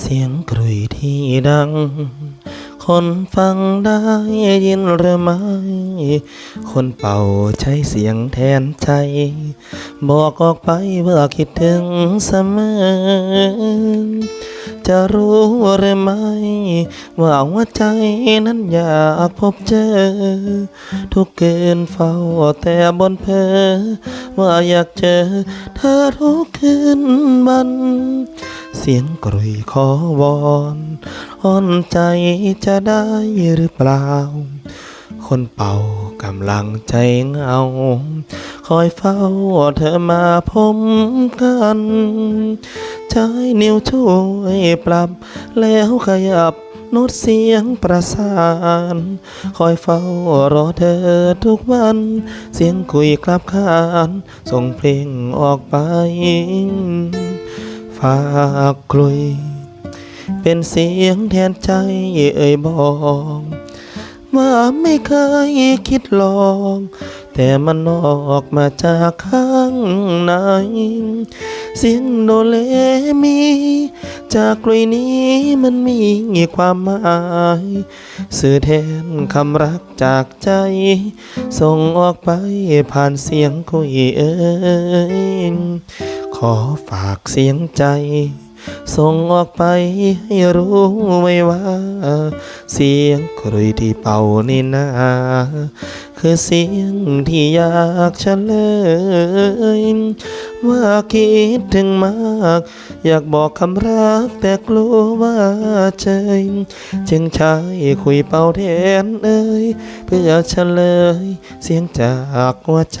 เสียงกรุยที่ดัง คนฟังได้ยินหรือไม่ คนเป่าใช้เสียงแทนใจ บอกออกไปว่าคิดถึงเสมอ จะรู้หรือไม่ ว่าหัวใจนั้นอยากพบเจอ ทุกคืนเฝ้าแต่บนเพอว่าอยากเจอเธอทุกคืนมัน เสียงกรุยขอวอนอ้อนใจจะได้หรือเปล่า คนเป่ากำลังใจเงา คอยเฝ้าเธอมาพมกันใช้นิ้วช่วยปรับ แล้วขยับโน้ตเสียงประสาน คอยเฝ้ารอเธอทุกวัน เสียงคุยกลับขาน ส่งเพลงออกไป ฝากกลุย เป็นเสียงแทนใจเอ่ยบอกว่าไม่เคยคิดลอง แต่มันออกมาจากข้างใน เสียงโดเลมี จากกลุยนี้มันมีความหมาย สื่อแทนคำรักจากใจ ส่งออกไปผ่านเสียงคุยเอ่ย ขอฝากเสียงใจ ส่งออกไปให้รู้ไว้ว่า เสียงกรุยที่เป่านี่นา คือเสียงที่อยากเฉลย ว่าคิดถึงมาก อยากบอกคำรักแต่กลัวว่าเจยจึงใช้คุยเป่าแทนเอ่ยเพื่อเฉลย เสียงจากหัวใจ